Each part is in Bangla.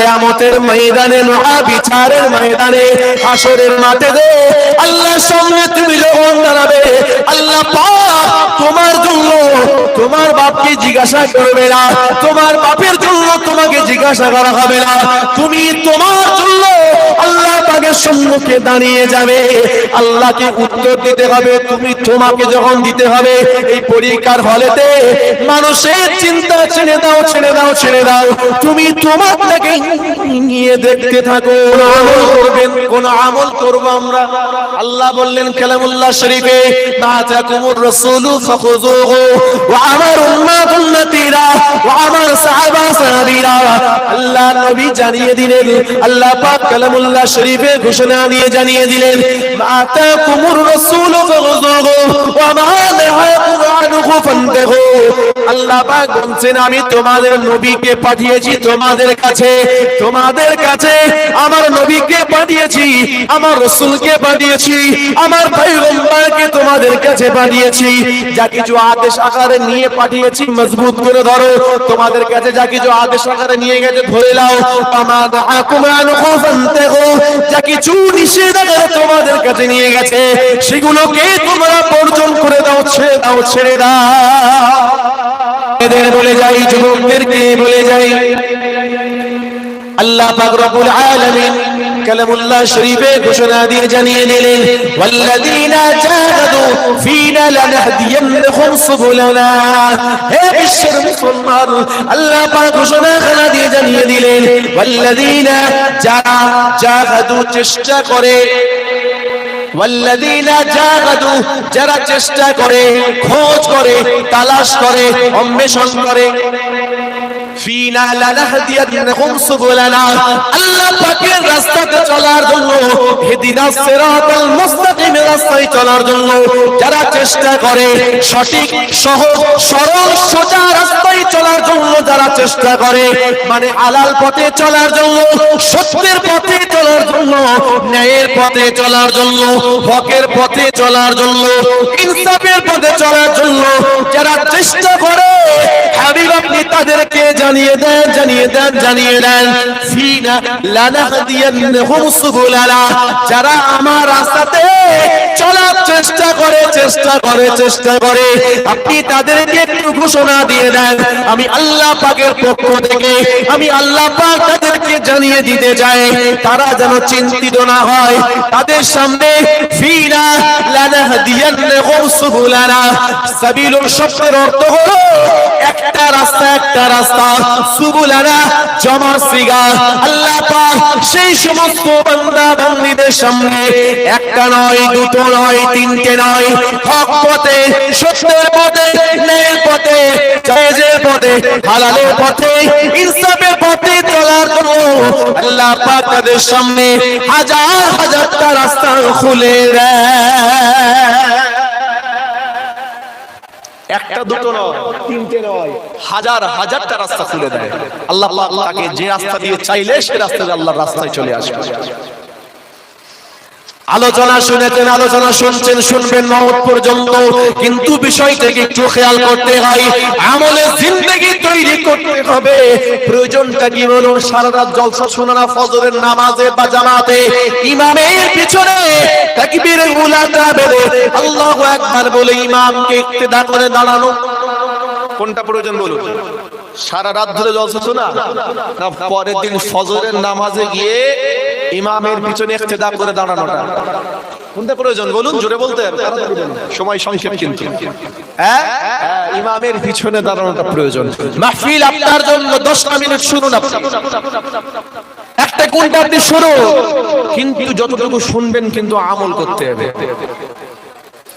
কেয়ামতের ময়দানে মহা বিচারের ময়দানে হাসরের মাঠে দে আল্লাহর সামনে তুমি যখন দাঁড়াবে, আল্লাহ তোমার জন্য তোমার বাপকে জিজ্ঞাসা করবে না, তোমার বাপের জন্য তোমাকে জিজ্ঞাসা করা হবে না। তুমি তোমার জন্য আল্লাহ সম্মুখে দাঁড়িয়ে যাবে। আল্লাহকে উত্তর দিতে হবে, তুমি তোমাকে যখন দিতে হবে, এই পরীক্ষার হলেতে মানুষের চিন্তা ছেড়ে দাও ছেড়ে দাও ছেড়ে দাও। তুমি তোমারটাকে নিয়ে দেখতে থাকো। করবেন, কোন আমল করব আমরা। আল্লাহ বললেন কালামুল্লাহ শরীফে মা তাকুমুর রাসূলু আমার উম্মাত উম্মতিরা আমার সাহাবা সাহাবীরা। আল্লাহ নবী জানিয়ে দিলেন, আল্লাহ পাক কালামুল্লাহ শরীফে ঘোষণা দিয়ে জানিয়ে দিলেন মা তাকুমুর রাসূলু ফাখুযুহু ওয়া মা নাহাকুম আনহু ফান্তাহু আল্লাহ পাক আমি তোমাদের নবীকে পাঠিয়েছি, তোমাদের কাছে তোমাদের কাছে আমার নবীকে পাঠিয়েছি, আমার পাঠিয়েছি, আমার পয়গম্বরকে তোমাদের কাছে পাঠিয়েছি। যা কিছু আদেশ আকারে নিয়ে পাঠিয়েছি, মজবুত করে ধরো। তোমাদের কাছে যা কিছু আদেশ আকারে নিয়ে গেছে, ধরে নাও আমার যা কিছু নিষেধাজ্ঞা তোমাদের কাছে নিয়ে গেছে। সেগুলোকে তোমরা বর্জন করে দাও, ছেড়ে দাও ছেড়ে দাও। এদের বলে যাই, যুবকদেরকে বলে যাই। আল্লাহ পাক রব্বুল আলামিন কালামুল্লাহ শরীফে ঘোষণা দিয়ে জানিয়ে দিলেন, ওয়াল্লাযীনা জাহাদু ফীনা লানাহদিয়ান্নাহুম সুবুলানা। হে বিশ্বের মুসলমান, আল্লাহ পাক ঘোষণা দিয়ে জানিয়ে দিলেন, ওয়াল্লাযীনা যারা জাহাদু চেষ্টা করে। যারা চেষ্টা করে, খোঁজ করে, তালাশ করে, অন্বেষণ করে। ফিনা পাকের রাস্তাতে চলার জন্য সিরাতাল মুস্তাকিম রাস্তায় চলার জন্য যারা চেষ্টা করে, সঠিক, সহজ, সরল, সোজা রাস্তায় চলার জন্য যারা চেষ্টা করে মানে আলাল পথে চলার জন্য, সত্যের পথে চলার জন্য, ন্যায়ের পথে চলার জন্য, হকের পথে চলার জন্য, ইনসাফের পথে চলার জন্য যারা চেষ্টা করে, হাবিব আপনি তাদেরকে জানিয়ে দেন জানিয়ে দেন জানিয়ে দেন। যারা আমার রাস্তাতে চলার চেষ্টা করে চেষ্টা করে চেষ্টা করে, আপনি তাদেরকে একটু ঘোষণা দিয়ে দেন। আমি আল্লাহ পাকের পক্ষ থেকে, আমি আল্লাহ পাক তাদেরকে জানিয়ে দিতে চাই। তারা যেন চিন্তিত না হয়, তাদের সামনে ফিনা অর্থ হলো, একটা রাস্তা একটা রাস্তা। সুবুলানা সিগা আল্লাহ সেই সমস্ত সামনে একটা নয়, দুটো নয়, তিনটে নয়, হক পথে, সত্যের পথে, ন্যায়ের পথে, জায়েজের পথে, হালালের পথে, ইনসাফের পথে চলার জন্য আল্লাহ তাদের সামনে হাজার হাজারটা রাস্তা খুলে দেয়। একটা দুটো নয় তিনটে নয়। হাজার হাজারটা রাস্তা খুলে দেয় আল্লাহ আল্লাহ তাকে যে রাস্তা দিয়ে চাইলে সে রাস্তা আল্লাহর রাস্তায় চলে আসবে। আলোচনা শুনেছেন, আলোচনা শুনছেন, শুনবেন মহৎ পর্যন্ত। কিন্তু বিষয়টাকে একটু খেয়াল করতে হয়, আমলে জিন্দগি তৈরি করতে হবে। প্রয়োজনটা কি বলুন? সারা রাত জলসা শোনানা ফজরের নামাজে বা জামাতে। ইমামের পিছনে তাকবীরে উলাটা বেরে আল্লাহু আকবার বলে ইমামকে ইক্তেদা করে দাঁড়ানো। কোনটা প্রয়োজন বলুন? সারা রাত ধরে জলসা শোনা না, পরের দিন ফজরের নামাজে গিয়ে ইমামের পিছনে ইক্তেদা করে দাঁড়ানোটা। কোনটা প্রয়োজন বলুন? জোরে বলতে। সময় সংক্ষেপ কিন্তু। হ্যাঁ? হ্যাঁ, ইমামের পিছনে দাঁড়ানোটা প্রয়োজন। মাহফিল আপনার জন্য দশটা মিনিট শুনুন আপনি। একটা কোনটা আপনি শুনুন। কিন্তু যতটুকু শুনবেন কিন্তু আমল করতে হবে।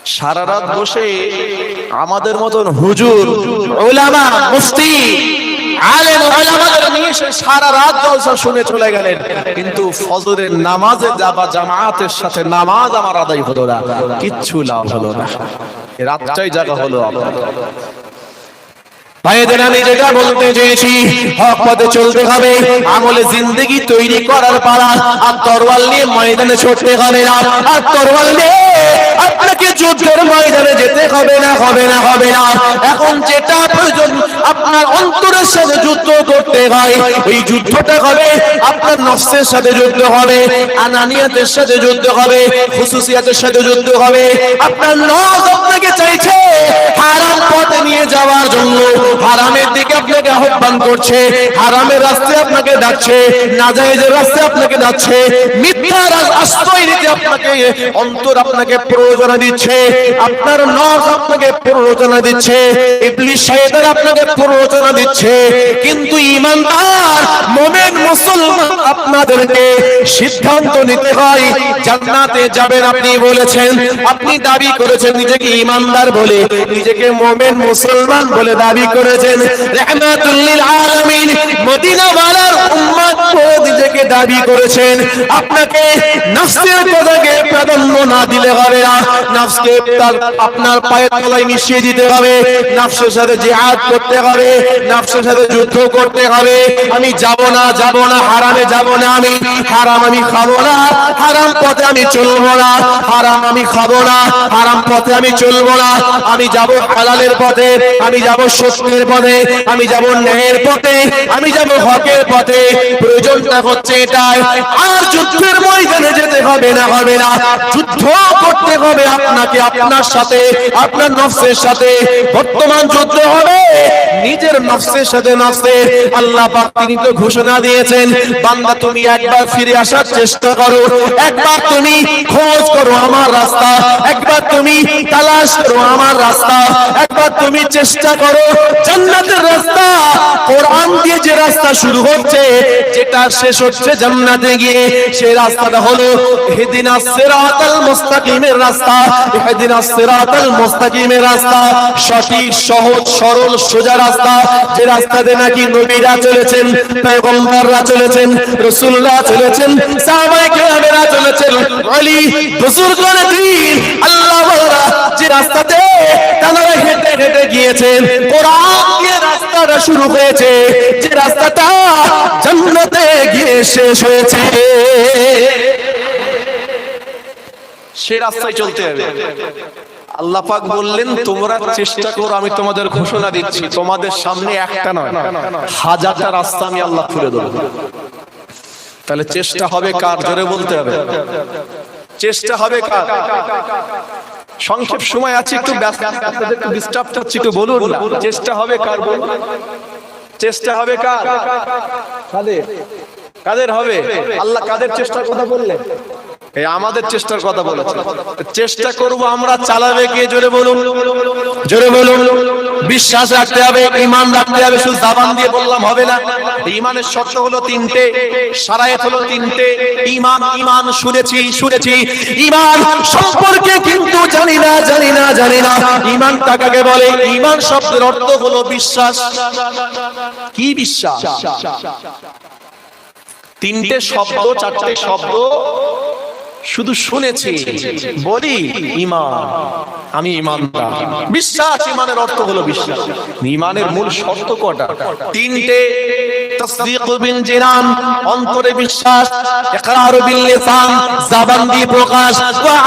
সারা রাত বসে আমাদের মতন হুজুর ওলামা মুফতি আলেম ওলামাদের নিয়ে এসে সারা রাত জলসা শুনে চলে গেলেন। কিন্তু ফজরের নামাজে যাবা জামাতের সাথে নামাজ আমার আদায় হলো না। কিচ্ছু লাভ হলো না। রাতটাই হলো আপনার ভাইদের আমি যেটা বলতে চেয়েছি, হক পথে চলতে হবে, আমলে জিন্দগি তৈরি করার পালা, আর তরওয়াল নিয়ে ময়দানে ছুটতে হবে না। আর তরওয়াল নিয়ে আপনাকে যুদ্ধের ময়দানে যেতে হবে না হবে না হবে না। এখন যেটা প্রয়োজন আপনার অন্তরের সাথে যুদ্ধ করতে হয়। ওই যুদ্ধটা হবে আপনার নফসের সাথে যুদ্ধ হবে, আনানিয়াতের সাথে যুদ্ধ হবে, খুসুসিয়াতের সাথে যুদ্ধ হবে। আপনার নফস আপনাকে চাইছে হারাম পথে নিয়ে যাওয়ার জন্য। হারামের দিকে আপনাকে আহ্বান করছে, হারামের রাস্তায় আপনাকে ডাকছে, নাজায়েজের রাস্তায় আপনাকে ডাকছে মিথ্যার আশ্রয় নিতে আপনাকে অন্তর আপনাকে প্রয়োজনা দিচ্ছে, আপনার নফস আপনাকে প্রয়োজনা দিচ্ছে ইবলিশ শয়তান আপনাকে প্রয়োজনা দিচ্ছে। কিন্তু ঈমানদার মুমিন মুসলমান আপনাদেরকে সিদ্ধান্ত নিতে হয়, জান্নাতে যাবেন আপনি বলেছেন, আপনি দাবি করেছেন, নিজেকে ঈমানদার বলে, নিজেকে মুমিন মুসলমান বলে দাবি করেছেন। রাহমাতুল লিল আলামিন মদিনা ওয়ালার উম্মত নিজেকে দাবি করেছেন। আপনাকে নফসের কথাকে প্রাধান্য না দিলে হবে না। নফসকে আপনার পায়ের তলায় মিশিয়ে দিতে হবে। নফসের সাথে জিহাদ করতে হবে। নফসের সাথে যুদ্ধ করতে হবে। আমি যাব না যাব না, হারামে যাব না আমি। হারাম আমি খাব না, হারাম পথে আমি চলবো না। হারাম আমি খাব না, হারাম পথে আমি চলবো না। আমি যাব হালালের পথে, আমি যাব সত্যের পথে, আমি যাব ন্যায়ের পথে, আমি যাব হকের পথে। প্রয়োজনটা হচ্ছে এটাই। আর যুদ্ধের ময়দানে যেতে হবে না হবে না। যুদ্ধ করতে হবে আপনাকে, আপনার সাথে, আপনার নফসের সাথে। বর্তমান যুদ্ধ হবে নিজের নফসের সাথে নফসের আল্লাহ পাক তিনি তো ঘোষণা দিয়েছেন, বান্দা তুমি একবার ফিরে আসার চেষ্টা করো, একবার তুমি খোঁজ করো আমার রাস্তা, একবার তুমি তালাশ করো আমার রাস্তা, একবার তুমি চেষ্টা করো জান্নাতের রাস্তা। কোরআন দিয়ে যে রাস্তা শুরু হচ্ছে, যেটা শেষ হচ্ছে জান্নাতে গিয়ে সেই রাস্তাটা হলো ইহদিনাস সিরাতাল মুস্তাকিমের রাস্তা ইহদিনাস সিরাতাল মুস্তাকিমের রাস্তা। সঠিক, সহজ, সরল, সোজা রাস্তা যে রাস্তাতে নাকি নবীরা চলেছেন, পয়গম্বররা চলেছেন রাসূলরা চলেছেন, সাহাবায়ে কেরামেরা চলেছেন ওলি বুজুর্গগণ দিন আল্লাহ যে রাস্তাতে তারা হেঁটে হেঁটে গিয়েছেন কোরআন দিয়ে রাস্তাটা শুরু হয়েছে, যে রাস্তাটা জান্নাতে গিয়ে শেষ হয়েছে। সে রাস্তায় চলতে হবে। আল্লাহ পাক বললেন তোমরা চেষ্টা করো আমি তোমাদের ঘোষণা দিচ্ছি। তোমাদের সামনে একটা নয় হাজারটা রাস্তা আমি আল্লাহ খুলে দেবো। তাহলে চেষ্টা হবে কার? জোরে বলতে হবে। চেষ্টা হবে কার? সংক্ষেপ সময় আছে একটু ডিস্টার্ব হচ্ছে একটু বলুন। চেষ্টা হবে কার? চেষ্টা হবে কার? কাদের? কাদের হবে? আল্লাহ কাদের চেষ্টার কথা বললেন? এই আমাদের চেষ্টার কথা বলেছে চেষ্টা করব আমরা চালাবে কে? জোরে বলুন। জোরে বলুন। বিশ্বাস রাখতে হবে, ইমান রাখতে হবে। শুধু জাবান দিয়ে বললাম হবে না। ইমানের শর্ত হলো তিনটে, সারায়াত হলো তিনটে। ইমান ইমান, শুনেছি শুনেছি। ইমান সম্পর্কে কিন্তু জানি না জানি না জানি না। ইমান টাকাকে বলে, ইমান শব্দের অর্থ হলো বিশ্বাস। কি বিশ্বাস? তিনটে শব্দ, চারটে শব্দ। শুধু শুনেছি, বলি ইমান আমি ইমানদার বিশ্বাস ইমানের অর্থ হলো বিশ্বাস। ইমানের মূল শর্ত কটা তিনটে বিল জিনান, অন্তরে বিশ্বাস, ইকরার বিল লিসান, জবান দিয়ে প্রকাশ, ওয়া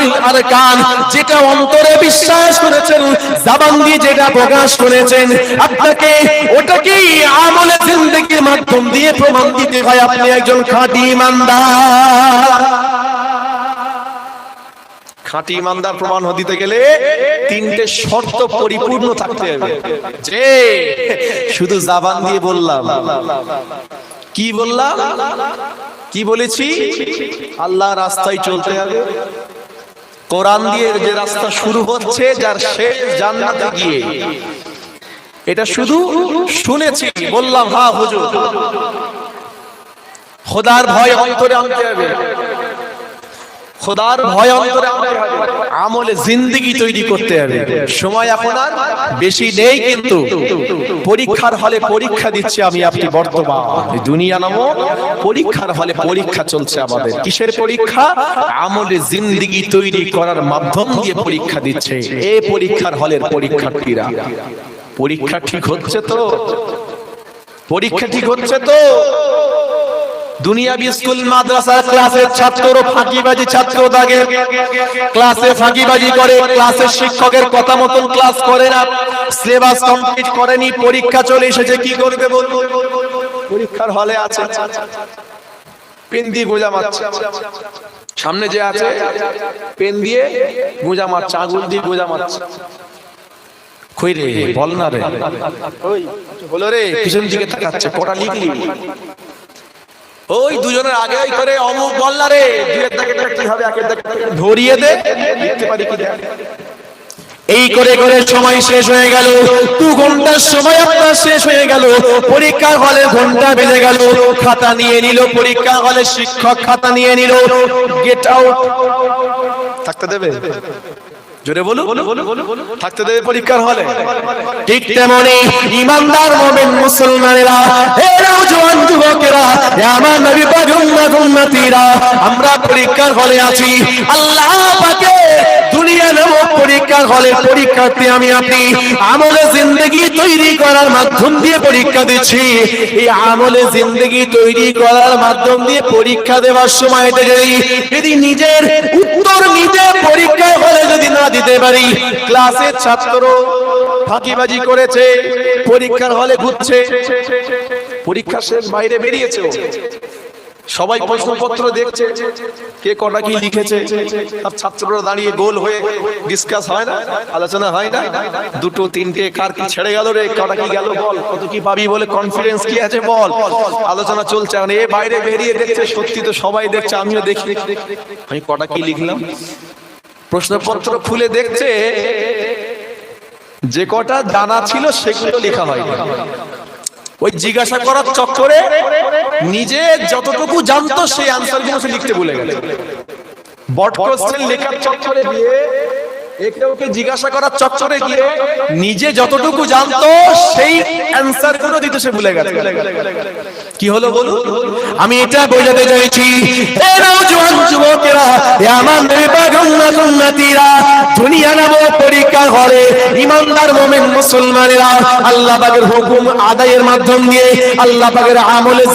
বিল আরকান। যেটা অন্তরে বিশ্বাস করেছেন, জবান দিয়ে যেটা প্রকাশ করেছেন, আপনাকে ওটাকেই আমলে মাধ্যম দিয়ে প্রমাণ দিতে হয়। আপনি একজন খাঁটি ইমানদার খাঁটি ইমানদার প্রমাণ দিতে গেলে তিনটে শর্ত পরিপূর্ণ থাকতে হবে। যে শুধু জাবান দিয়ে বললাম। কি বললাম? কি বলেছি? আল্লাহ রাস্তায় চলতে হবে। কোরআন দিয়ে যে রাস্তা শুরু হচ্ছে, যার শেষ জান্নাতে গিয়ে। এটা শুধু শুনেছি, বললাম হ্যাঁ হুজুর। খোদার ভয় অন্তরে আনতে হবে। খোদার ভয় অন্তরে আমলে জিন্দেগি তৈরি করতে হবে। সময় আর বেশি নেই কিন্তু পরীক্ষার হলে পরীক্ষা দিচ্ছে আমি, আপনি বর্তমান। দুনিয়া নামক পরীক্ষার হলে পরীক্ষা চলছে আমাদের। কিসের পরীক্ষা? আমলে জিন্দেগি তৈরি করার মাধ্যম দিয়ে পরীক্ষা দিচ্ছে। এই পরীক্ষার হলের পরীক্ষার্থীরা। পরীক্ষা ঠিক হচ্ছে তো? পরীক্ষা ঠিক হচ্ছে তো? দুনিয়াবি স্কুল মাদ্রাসার ক্লাসের ছাত্র ফাঁকিবাজি ছাত্র থাকে ক্লাসে ফাঁকিবাজি করে ক্লাসের শিক্ষকের কথা মতন ক্লাস করে না। সিলেবাস কমপ্লিট করেনি পরীক্ষা চলে এসেছে কি করবে বলব পরীক্ষার হলে আছে। পেন দিয়ে গোজা মারছে। সামনে যে আছে পেন দিয়ে গোজা মারছে আঙুল দিয়ে গোজা মারছে। কই রে বল না রে। বলো রে পিছন দিকে তাকাচ্ছে কটা লিখলি। ওই দুজনের আগে ওই করে অমুক বল রে। দুয়ের কি হবে একের ধরিয়ে দে। লিখতে পারি কি এই করে করে সময় শেষ হয়ে গেল। দু ঘণ্টার সময় আপনার শেষ হয়ে গেল। পরীক্ষা হলে ঘণ্টা বেজে গেল। খাতা নিয়ে নিল পরীক্ষা হলে শিক্ষক খাতা নিয়ে নিল। গেট আউট থাকতে দেবে? জোরে বলো থাকতে দেবে পরীক্ষার হলে। ঠিক তেমনি ইমানদার মোমেন মুসলমানেরা হে নওজোয়ান যুবকেরা হে আমার নবী পাক উম্মত উম্মতিরা আমরা পরীক্ষার হলে আছি। আল্লাহ পাকে দুনিয়া নামক পরীক্ষার হলে পরীক্ষার্থী আমি আপনি আমলে জিন্দগি তৈরি করার মাধ্যম দিয়ে পরীক্ষা দিচ্ছি। এই আমলে জিন্দগি তৈরি করার মাধ্যম দিয়ে পরীক্ষা দেওয়ার সময় যদি যদি নিজের উত্তর নিজে পরীক্ষায় হলে যদি না দিতে পারি ক্লাসের ছাত্র ফাঁকিবাজি করেছে, পরীক্ষার হলে ঘুরছে পরীক্ষা শেষ, বাইরে বেরিয়েছে। সবাই প্রশ্নপত্র দেখছে কে কটা কি লিখেছে আর ছাত্ররা দাঁড়িয়ে গোল হয়ে ডিসকাস হয় না আলোচনা হয় না। দুটো তিনটে কার কি ছেড়ে গেল রে কটা কি গেল বল কত কি পাবি বলে কনফিডেন্স কি আছে বল? আলোচনা চলছে মানে এ বাইরে বেরিয়ে দেখছে সত্যি তো সবাই দেখছে আমিও দেখি। আমি কটা কি লিখলাম? প্রশ্নপত্র খুলে দেখছে যে কটা জানা ছিল সেগুলো লেখা হয় ওই জিজ্ঞাসা করার চক্করে নিজে যতটুকু জানতো সেই আনসারগুলো সে লিখতে ভুলে গেলে বট কোশ্চেন লেখার চক্করে গিয়ে জিজ্ঞাসা করার চক্করে গিয়ে নিজে যতটুকু জানতো, সেই অ্যান্সারগুলো দিতে সে ভুলে গেছে। কি হলো বলুন? আমি এটা বোঝাতে চাইছি আদায়ের মাধ্যম দিয়ে, আল্লাহ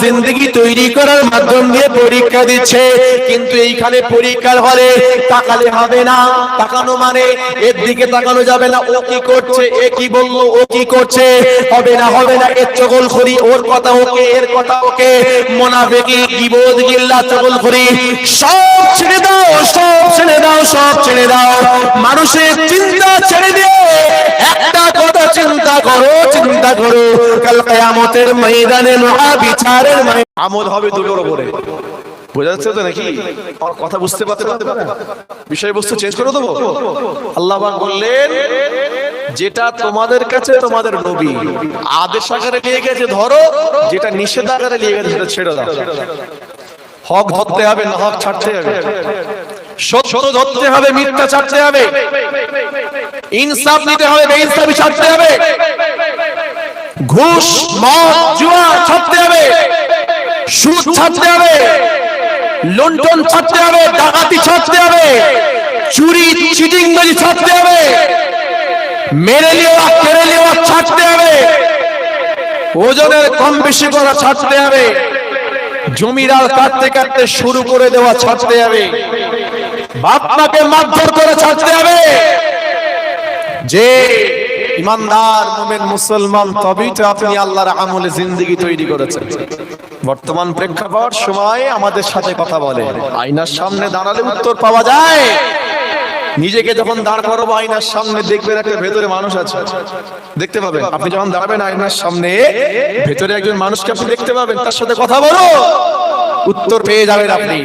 জিন্দেগি তৈরি করার মাধ্যম দিয়ে পরীক্ষা দিচ্ছে। কিন্তু এইখানে পরীক্ষার হলে তাকালে হবে না, তাকানো মানে এর দিকে তাকানো যাবে না, ও কি করছে, এ কি বলল, ও কি করছে, হবে না হবে না, এর চগল খড়ি ওর কথা ওকে, এর কথা ওকে মোনাফেকি গিবোধ গিল্লা চগল খড়ি সব ছেড়ে দাও, সব ছেড়ে দাও, সব ছেড়ে দাও। মানুষের চিন্তা ছেড়ে দিয়ে একটা কথা চিন্তা করো চিন্তা করো। কাল কিয়ামতের ময়দানে মহা বিচারের আমল হবে দুটোর উপরে। বোঝা যাচ্ছে তো নাকি? কথা বুঝতে পারতে বিষয়বস্তু চেঞ্জ করে দেবো? আল্লাহ বললেন, যেটা তোমাদের কাছে তোমাদের নবী, আদেশ আকারে নিয়ে গেছে, ধরো, যেটা নিষেধ আকারে নিয়ে গেছে, সেটা ছেড়ে দাও। হক ধরতে হবে, না হক ছাড়তে হবে। সত্য ধরতে হবে, মিথ্যা ছাড়তে হবে। হবে ছাড়তে হবে। ঘুষ, মদ, জুয়া ছাড়তে হবে। সুদ ছাড়তে হবে। লন্ডন ছাড়তে হবে, ডাকাতি ছাড়তে হবে, চুরি চিটিং বাজি ছাড়তে হবে, মেরে নেওয়া, কেড়ে নেওয়া ছাড়তে হবে, ওজনের কম বেশি করা ছাড়তে হবে জমিদার কাটতে কাটতে শুরু করে দেওয়া ছাড়তে হবে বাপ মাকে মারধর করে ছাড়তে হবে। যে ইমানদার মুসলমান, তবেই তো আপনি আল্লাহর আমলে জিন্দগি তৈরি করেছেন। বর্তমান প্রেক্ষাপট সময় আমাদের সাথে কথা বলে। আয়নার সামনে দাঁড়ালে উত্তর পাওয়া যায়। নিজেকে যখন দাঁড় করাবো আয়নার সামনে দেখবেন একটা ভেতরে মানুষ আছে। দেখতে পাবেন। আপনি যখন দাঁড়াবেন আয়নার সামনে ভেতরে একজন মানুষকে আপনি দেখতে পাবেন। তার সাথে কথা বলো উত্তর পেয়ে যাবেন আপনি।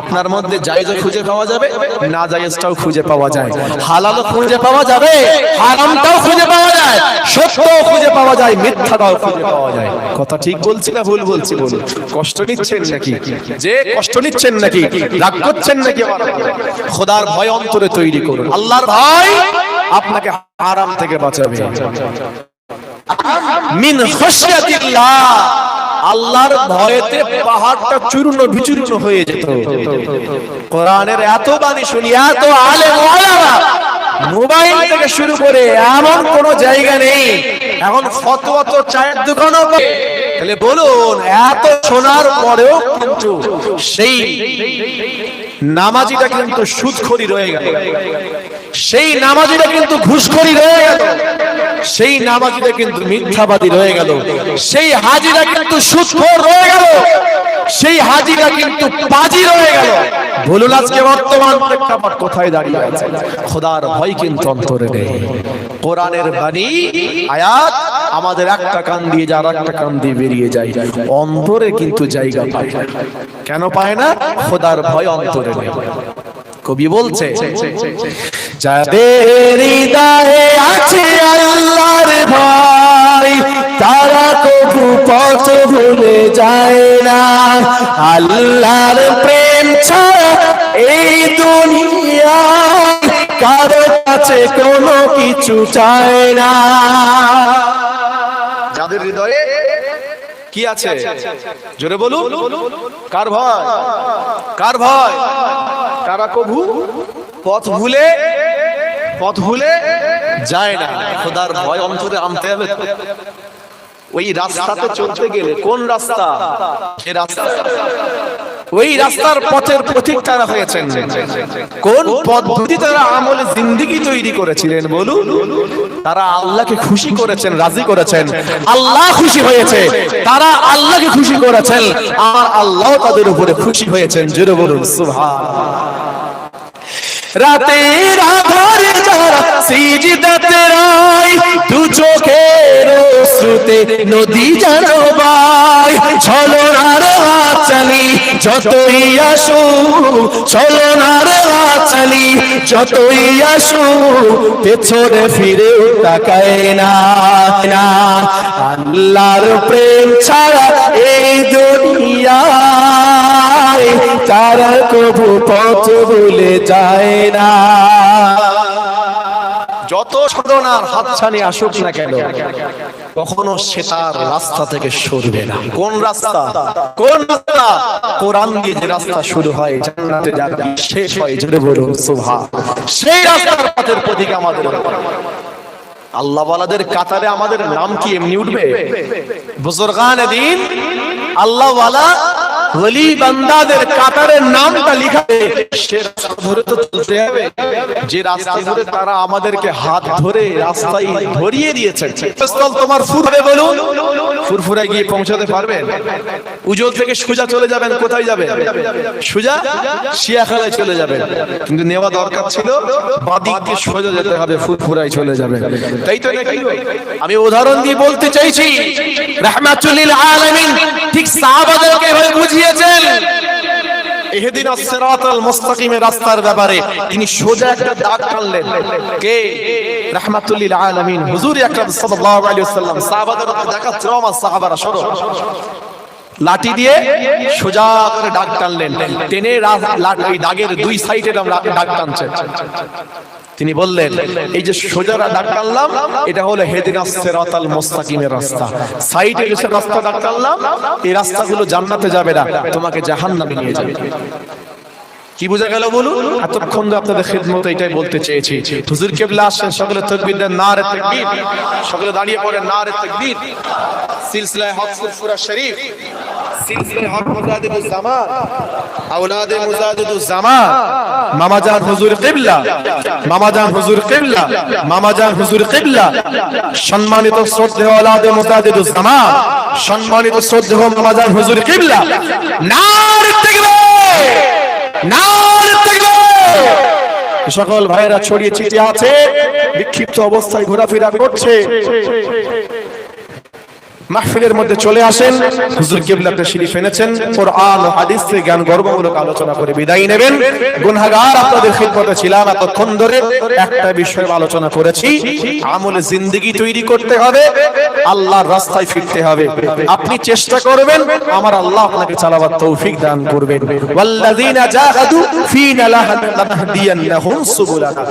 আপনার মধ্যে জায়েজ খুঁজে পাওয়া যাবে, না জায়েজটাও খুঁজে পাওয়া যায়। হালালও খুঁজে পাওয়া যাবে, হারামটাও খুঁজে পাওয়া যায়, সত্যও খুঁজে পাওয়া যায়, মিথ্যাটাও খুঁজে পাওয়া যায়। কথা ঠিক বলছি না ভুল বলছি বলুন? কষ্ট নিচ্ছেন নাকি? যে কষ্ট নিচ্ছেন নাকি, রাগ করছেন নাকি? খোদার ভয় অন্তরে তৈরি করুন। আল্লাহর ভয় আপনাকে আরাম থেকে বাঁচাবে। মিন খশিয়াতিল্লাহ। আল্লাহর ভয়েতে পাহাড়টা চূর্ণ বিচূর্ণ হয়ে যেত। কোরআনের এত বাণী শুনি, এত ওলামা মোবাইল থেকে শুরু করে এমন কোন জায়গা নেই। এখন ফতোয়া তো চায়ের দোকানও তাহলে বলুন, এত শোনার পরেও কিন্তু সেই নামাজিটা কিন্তু সুদখড়ি রয়ে গেল। সেই নামাজিটা কিন্তু ঘুষখড়ি রয়ে গেল। সেই নামাজিটা কিন্তু মিথ্যাবাদী রয়ে গেল। সেই হাজিরা কিন্তু সুদখোর রয়ে গেল। সেই হাজিরা কিন্তু পাজি রয়ে গেল। বলুন আজকে বর্তমান প্রেক্ষাপট কোথায় দাঁড়িয়ে আছে? খোদার ভয় কিন্তু অন্তরে নেই। কোরআনের বাণী, আয়াত আমাদের একটা কান দিয়ে যার একটা কান দিয়ে বেরিয়ে যায়। অন্তরে কিন্তু জায়গা পায় কেন পায় না? খোদার ভয় অন্তরে নেই। কবি বলছে যাদের হৃদয়ে আছে আল্লাহর ভয়, তারা কবু পথ ভুলে যায় না। আল্লাহর প্রেম ছাড়া এই দুনিয়ায় কারও কাছে কোনো কিছু চায় না। যাদের হৃদয়ে কি আছে? জোরে বলুন। কার ভয়? কার ভয়? তারা কবু? পথ ভুলে পথ ভুলে যায় না। খোদার ভয় অন্তরে আনতে হবে। ওই রাস্তাতে চলতে গেলে কোন রাস্তা? যে রাস্তা। ওই রাস্তার পথের পথিক তারা হয়েছেন। কোন পদ্ধতি তারা আমলে জিন্দিগি তৈরি করেছিলেন বলুন? তারা আল্লাহকে খুশি করেছেন, রাজি করেছেন। আল্লাহ খুশি হয়েছে। তারা আল্লাহকে খুশি করেছেন। আর আল্লাহ তাদের উপরে খুশি হয়েছেন। জোরে বলুন সুবহান রাতের আধারে যারা সিজদাতে রায়, দু চোখের শ্রুতে নদী যেন বাই ছলনার চালি, যতই আসু, ছলনার চালি, যতই আসু, পেছনে ফিরে তাকায় না না। আল্লাহর প্রেম ছাড়া এই তারা কবু পথ ভুলে যায় না যত সাধনার হাতছানি আসুক না কেন, কখনো সে তার রাস্তা থেকে সরবে না। কোন রাস্তা? কোন রাস্তা? কোরআন দিয়ে যে রাস্তা শুরু হয়, জান্নাতে শেষ হয় বলুন সেই রাস্তার পথের প্রতীক আমাদের। আল্লাহ ওয়ালাদের কাতারে আমাদের নাম কি এমনি উঠবে? বুজুর্গান দিন আল্লাহ ওয়ালা ওলি বান্দাদের কাতারের নামটা লিখাবে, সে রাস্তা ধরে তো চলতে হবে। যে রাস্তা ধরে তারা আমাদেরকে হাত ধরে রাস্তায় ধরিয়ে দিয়েছে তোমার ফুর হবে বলুন। ফুরফুরা গিয়ে পৌঁছাতে পারবেন। উজল থেকে সুজা চলে যাবেন, কোথায় যাবেন? সুজা শিয়াখালায় চলে যাবেন। কিন্তু নেওয়া দরকার ছিল, বাদিক সোজা যেতে হবে ফুরফুরায় চলে যাবে তাই তো নাকি? আমি উদাহরণ দিয়ে বলতে চাইছি রাহমাতুল্লিল আলামিন, ঠিক সাহাবাদেরকে এভাবে ইহদিনাস সিরাতাল মুস্তাকিমের রাস্তার ব্যাপারে তিনি সোজা একটা দাগ টানলেন। কে? রাহমাতুল্লিল আলামিন। হুজুর আকরাম সাল্লাল্লাহু আলাইহি ওয়াসাল্লাম, সাহাবাদের সাহাবারা, শোনো। লাঠি দিয়ে সোজা করে ডাক টানলেন। টেনে ওই দাগের দুই সাইডে ডাক টানছে। তিনি বললেন, এই যে সোজারা দাগ টানলাম এটা হলো হেদিনাস সিরাতাল মুস্তাকিমের রাস্তা। সাইডে যে রাস্তা দাগ টানলাম এই রাস্তাগুলো জান্নাতে যাবে না, তোমাকে জাহান্নামে নিয়ে যাবে। কি বোঝা গেল বলুন? এতক্ষণ ধরে আপনাদের খিদমত এটাই বলতে চেয়েছি। হুজুর কেবলা আসেন, সকলে তকবীর দেন, নারে তাকবীর। সকলে দাঁড়িয়ে পড়েন, নারে তাকবীর। সিলসিলায়ে ফুরফুরা শরীফ। মামাজান হুজুর কিবলা মামাজান হুজুর কিবলা মামাজান হুজুর কিবলা। সম্মানিত শ্রদ্ধেয় জামান সম্মানিত শ্রদ্ধেয় মামাজান হুজুর কিবলা। নারে তাকবীর নারে তাকবীর। সকল ভাইয়েরা ছড়িয়ে ছিটিয়ে আছে বিক্ষিপ্ত অবস্থায় ঘোরাফেরা করছে। মাহফিলের মধ্যে চলে আসেন। হুজুর কিবলা শরীফ এনেছেন। কোরআন ও হাদিস থেকে জ্ঞান গর্বমূলক আলোচনা করে বিদায় নেবেন। গুনাহগার আপনাদের খিদমতে ছিলাম এতক্ষণ ধরে। একটা বিষয় আলোচনা করেছি। আমলে জিন্দেগি তৈরি করতে হবে। আল্লাহর রাস্তায় ফিরতে হবে। আপনি চেষ্টা করবেন। আমার আল্লাহ আপনাকে চালাবার তৌফিক দান করবেন। ওয়াল্লাযীনা জাহাদু ফীনা লানাহদিয়ান্নাহুম সুবুলানা।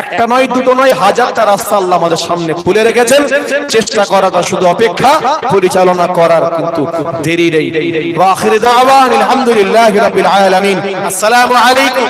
একটা নয়, দুটো নয়, হাজারটা রাস্তা আল্লাহ আমাদের সামনে খুলে রেখেছেন। চেষ্টা করাটা শুধু অপেক্ষা, পরিচালনা করার কিন্তু দেরি নেই। আলহামদুলিল্লাহ আসসালামু আলাইকুম।